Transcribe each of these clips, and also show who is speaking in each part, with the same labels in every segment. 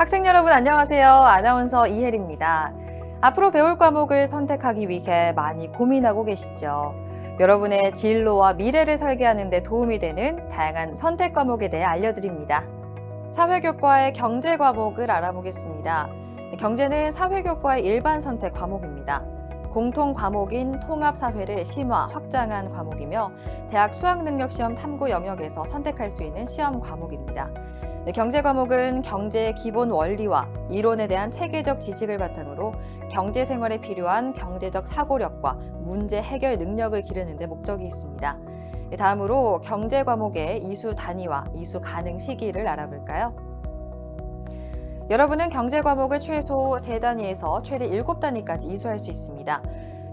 Speaker 1: 학생 여러분 안녕하세요. 아나운서 이혜리입니다. 앞으로 배울 과목을 선택하기 위해 많이 고민하고 계시죠. 여러분의 진로와 미래를 설계하는 데 도움이 되는 다양한 선택 과목에 대해 알려드립니다. 사회교과의 경제 과목을 알아보겠습니다. 경제는 사회교과의 일반 선택 과목입니다. 공통 과목인 통합사회를 심화, 확장한 과목이며 대학 수학능력시험 탐구 영역에서 선택할 수 있는 시험 과목입니다. 네, 경제 과목은 경제의 기본 원리와 이론에 대한 체계적 지식을 바탕으로 경제 생활에 필요한 경제적 사고력과 문제 해결 능력을 기르는 데 목적이 있습니다. 네, 다음으로 경제 과목의 이수 단위와 이수 가능 시기를 알아볼까요? 여러분은 경제 과목을 최소 3단위에서 최대 7단위까지 이수할 수 있습니다.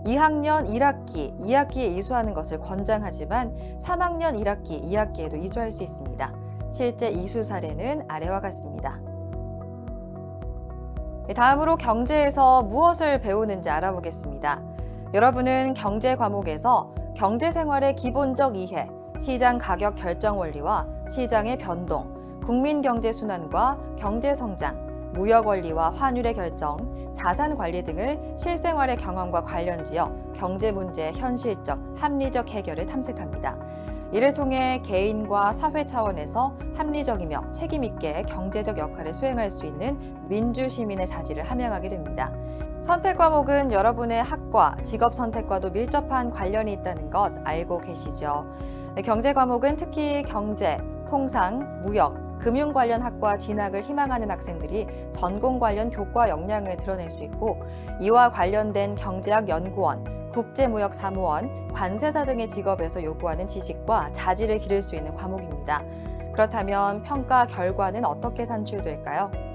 Speaker 1: 2학년 1학기, 2학기에 이수하는 것을 권장하지만 3학년 1학기, 2학기에도 이수할 수 있습니다. 실제 이수 사례는 아래와 같습니다. 네, 다음으로 경제에서 무엇을 배우는지 알아보겠습니다. 여러분은 경제 과목에서 경제 생활의 기본적 이해, 시장 가격 결정 원리와 시장의 변동, 국민 경제 순환과 경제 성장, 무역 원리와 환율의 결정, 자산 관리 등을 실생활의 경험과 관련지어 경제 문제의 현실적, 합리적 해결을 탐색합니다. 이를 통해 개인과 사회 차원에서 합리적이며 책임있게 경제적 역할을 수행할 수 있는 민주 시민의 자질을 함양하게 됩니다. 선택 과목은 여러분의 학과, 직업 선택과도 밀접한 관련이 있다는 것 알고 계시죠? 네, 경제 과목은 특히 경제, 통상, 무역, 금융 관련 학과 진학을 희망하는 학생들이 전공 관련 교과 역량을 드러낼 수 있고 이와 관련된 경제학 연구원, 국제무역사무원, 관세사 등의 직업에서 요구하는 지식과 자질을 기를 수 있는 과목입니다. 그렇다면 평가 결과는 어떻게 산출될까요?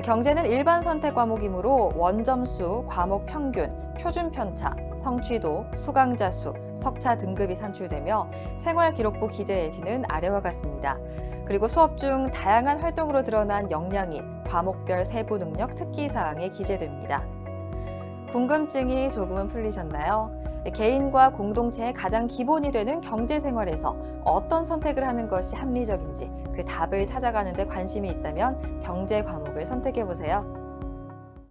Speaker 1: 경제는 일반 선택 과목이므로 원점수, 과목 평균, 표준 편차, 성취도, 수강자 수, 석차 등급이 산출되며 생활기록부 기재 예시는 아래와 같습니다. 그리고 수업 중 다양한 활동으로 드러난 역량이 과목별 세부 능력 특기 사항에 기재됩니다. 궁금증이 조금은 풀리셨나요? 개인과 공동체의 가장 기본이 되는 경제 생활에서 어떤 선택을 하는 것이 합리적인지 그 답을 찾아가는 데 관심이 있다면 경제 과목을 선택해 보세요.